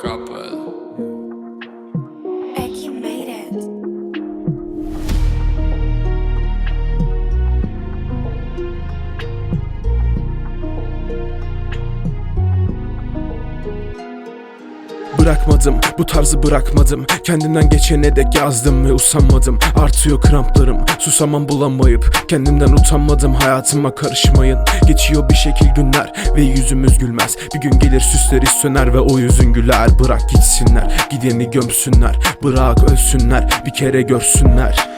couple. Uh, Bırakmadım bu tarzı bırakmadım. Kendimden geçene dek yazdım ve usanmadım. Artıyor kramplarım susamam bulamayıp Kendimden utanmadım. Hayatıma karışmayın. Geçiyor bir şekil günler ve yüzümüz gülmez. Bir gün gelir süsleri söner ve o yüzün güler. Bırak gitsinler gideni gömsünler. Bırak ölsünler bir kere görsünler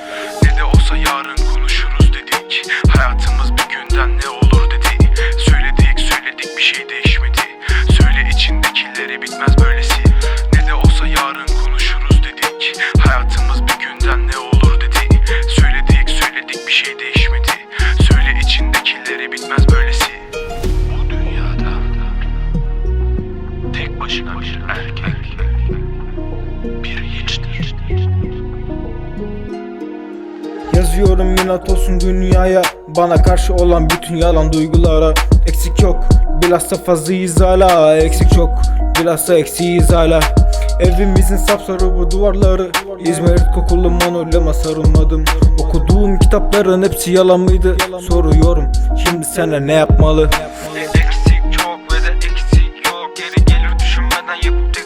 başına bir erkek Bir hiçtir. Yazıyorum minnet olsun dünyaya Bana karşı olan bütün yalan duygulara. Eksik yok bilhassa fazlayız hala Eksik çok bilhassa eksiyiz hala Evimizin sapsarı bu duvarları. İzmarit kokulu manolyama sarılmadım. Okuduğum kitapların hepsi yalan mıydı? Soruyorum şimdi sana ne yapmalı düşünmeden yapıp tek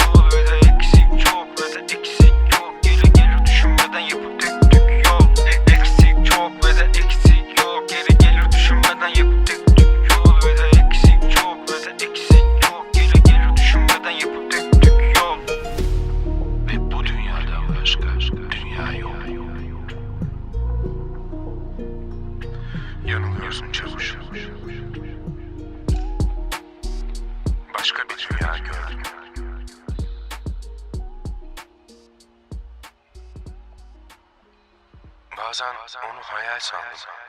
yol Ve de eksik çok ve de eksik yok Geri gelir düşünmeden yapıp tek tük yol E- Eksik çok ve de eksik yok Geri gelir düşünmeden yapıp tek tük yol Ve de eksik çok ve de eksik yok Geri gelir düşünmeden yapıp tek tük yol Ve bu dünyadan başka dünya yok. Yanılıyorsun çavuş. Bazen onu hayal sandım.